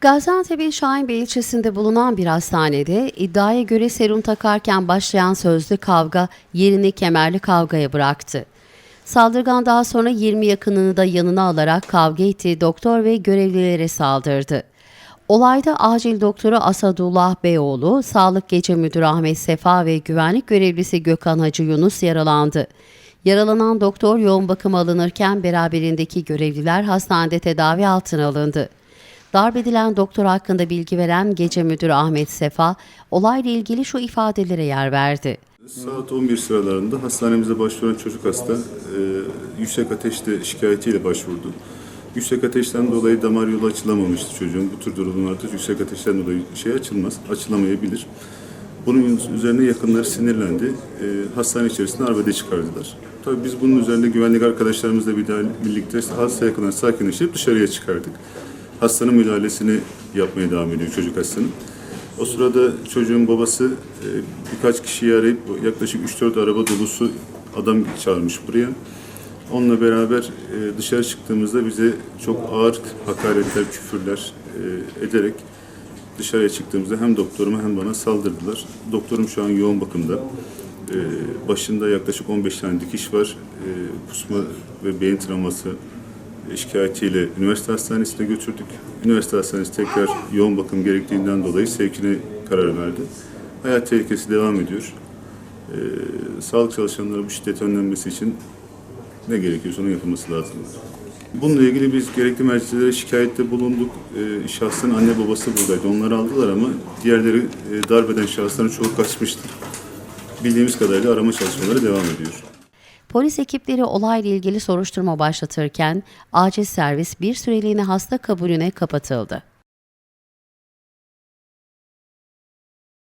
Gaziantep'in Şahinbey ilçesinde bulunan bir hastanede iddiaya göre serum takarken başlayan sözlü kavga yerini kemerli kavgaya bıraktı. Saldırgan daha sonra 20 yakınını da yanına alarak kavga etti, doktor ve görevlilere saldırdı. Olayda acil doktoru Asadullah Beyoğlu, Sağlık Gece Müdürü Ahmet Sefa ve güvenlik görevlisi Gökhan Hacı Yunus yaralandı. Yaralanan doktor yoğun bakıma alınırken beraberindeki görevliler hastanede tedavi altına alındı. Darp edilen doktor hakkında bilgi veren Gece Müdürü Ahmet Sefa, olayla ilgili şu ifadelere yer verdi. Saat 11 sıralarında hastanemize başvuran çocuk hasta e, yüksek ateşte şikayetiyle başvurdu. Yüksek ateşten dolayı damar yolu açılamamıştı çocuğun. Bu tür durumlarda yüksek ateşten dolayı şey açılmaz, açılamayabilir. Bunun üzerine yakınları sinirlendi. E, hastane içerisinde arbede çıkardılar. Tabii biz bunun üzerine güvenlik arkadaşlarımızla bir- birlikte hasta yakınları sakinleştirip dışarıya çıkardık. Hastanın müdahalesini yapmaya devam ediyor çocuk hastanın. O sırada çocuğun babası e, birkaç kişiyi arayıp yaklaşık 3-4 araba dolusu adam çağırmış buraya. Onunla beraber e, dışarı çıktığımızda bize çok ağır hakaretler, küfürler e, ederek dışarıya çıktığımızda hem doktoruma hem bana saldırdılar. Doktorum şu an yoğun bakımda. Başında yaklaşık 15 tane dikiş var. Kusma ve beyin travması şikayetiyle üniversite hastanesine götürdük. Üniversite hastanesi tekrar yoğun bakım gerektiğinden dolayı sevkine karar verdi. Hayat tehlikesi devam ediyor. Ee, sağlık çalışanları bu şiddet önlenmesi için ne gerekiyorsa onun yapılması lazım. Bununla ilgili biz gerekli merkezlere şikayette bulunduk. Ee, şahsın anne babası buradaydı. Onları aldılar ama diğerleri e, darp eden şahısların çoğu kaçmıştı. Bildiğimiz kadarıyla arama çalışmaları devam ediyor. Polis ekipleri olayla ilgili soruşturma başlatırken acil servis bir süreliğine hasta kabulüne kapatıldı.